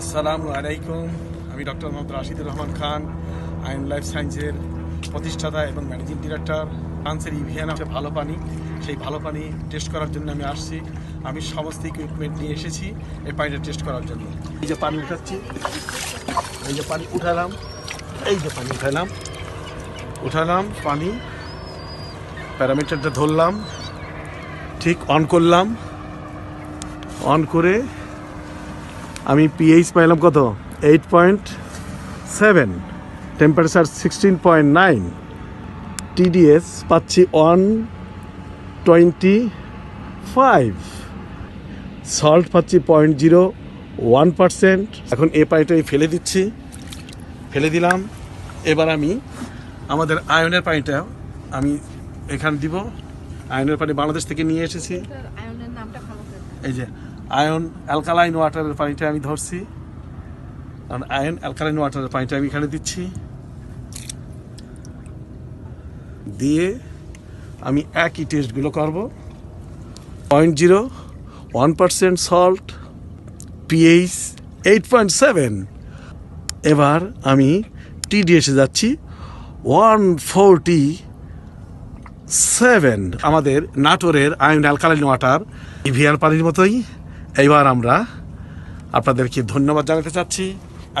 আসসালামু আলাইকুম। আমি ডক্টর মোহাম্মদ রাশিদুর রহমান খান। আইন লাইফ সায়েন্সের প্রতিষ্ঠাতা এবং ম্যানেজিং ডিরেক্টর ফ্রান্সের ইভিয়ান আছে ভালো পানি। সেই ভালো পানি টেস্ট করার জন্য আমি আসছি। আমি সমস্ত ইকুইপমেন্ট নিয়ে এসেছি এই পানিটা টেস্ট করার জন্য। এই যে পানি উঠাচ্ছি। এই যে পানি উঠালাম। এই যে পানি উঠালাম। উঠালাম পানি। প্যারামিটারটা ধরলাম। ঠিক অন করলাম। অন করে আমি পিএইচ পাইলাম কত? Eight point seven temperature sixteen point nine TDS পাচ্ছি ওয়ান টোয়েন্টি ফাইভ সল্ট পাচ্ছি পয়েন্ট জিরো ওয়ান পারসেন্ট এখন এ পানিটাই ফেলে দিচ্ছি ফেলে দিলাম। এবার আমি আমাদের আয়নের পানিটা আমি এখানে দিব। আয়নের পানি বাংলাদেশ থেকে নিয়ে এসেছি। এই যে আয়ন অ্যালকালাইন ওয়াটারের পানিটা আমি ধরছি। কারণ আয়ন অ্যালকালাইন ওয়াটারের পানিটা আমি এখানে দিচ্ছি। দিয়ে আমি একই টেস্টগুলো করব। Point zero, one percent salt, pH eight point seven. এবার আমি টিডিএসে যাচ্ছি, ওয়ান ফোরটি সেভেন। আমাদের নাটোরের আয়ন অ্যালকালাইন ওয়াটার, ইভিয়ার পানির মতোই। এইবার আমরা আপনাদেরকে ধন্যবাদ জানাতে চাচ্ছি।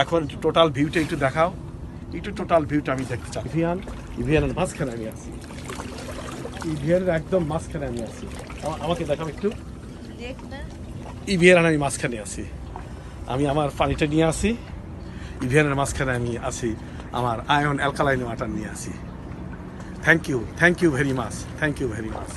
এখন একটু টোটাল ভিউটা একটু দেখাও। একটু টোটাল ভিউটা আমি দেখতে চাই। ইভিয়ান ইভিয়ানের মাঝখানে আমি আছি। ইভিয়ানের একদম মাঝখানে আমি আছি। আমাকে দেখাও একটু। দেখ না আমি মাঝখানে আছি। আমি আমার পানিটা নিয়ে আসি ইভিয়ানের মাঝখানে আমি আছি। আমার আয়ন অ্যালকালাইন ওয়াটার নিয়ে আসি thank you thank you very much thank you very much